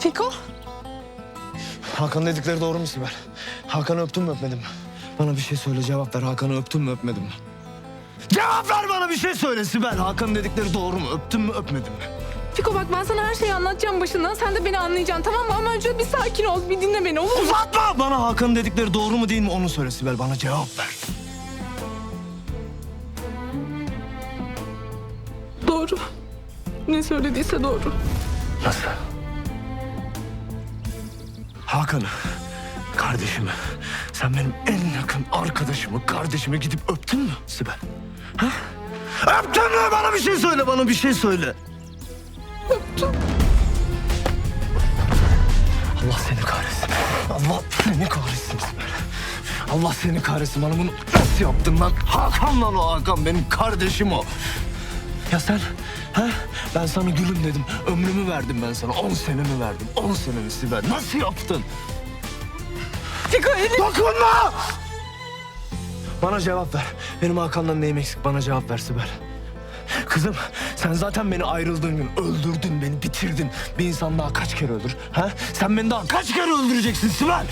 Fiko? Hakan dedikleri doğru mu Sibel? Hakan'ı öptün mü öpmedin mi? Bana bir şey söyle cevap ver. Hakan'ı öptün mü öpmedin mi? Cevap ver bana bir şey söyle Sibel. Hakan'ın dedikleri doğru mu? Öptün mü öpmedin mi? Fiko bak ben sana her şeyi anlatacağım başından. Sen de beni anlayacaksın tamam mı? Ama önce bir sakin ol. Bir dinle beni olur mu? Uzatma! Bana Hakan'ın dedikleri doğru mu değil mi onu söyle Sibel. Bana cevap ver. Doğru. Ne söylediyse doğru. Nasıl? Hakan'ı, kardeşimi, sen benim en yakın arkadaşımı, kardeşimi gidip öptün mü Sibel? Ha? Öptün mü? Bana bir şey söyle, bana bir şey söyle. Öptüm. Allah seni kahretsin. Allah seni kahretsin Sibel. Allah seni kahretsin. Bana bunu nasıl yaptın lan? Hakan lan o Hakan. Benim kardeşim o. Ya sen? Ha? Ben sana gülüm dedim. Ömrümü verdim ben sana. On senemi verdim. On senemi Sibel. Nasıl yaptın? Fiko elini... Dokunma! Bana cevap ver. Benim Hakan'dan neyim eksik? Bana cevap ver Sibel. Kızım sen zaten beni ayrıldığın gün öldürdün beni bitirdin. Bir insan daha kaç kere öldür? Ha? Sen beni daha kaç kere öldüreceksin Sibel?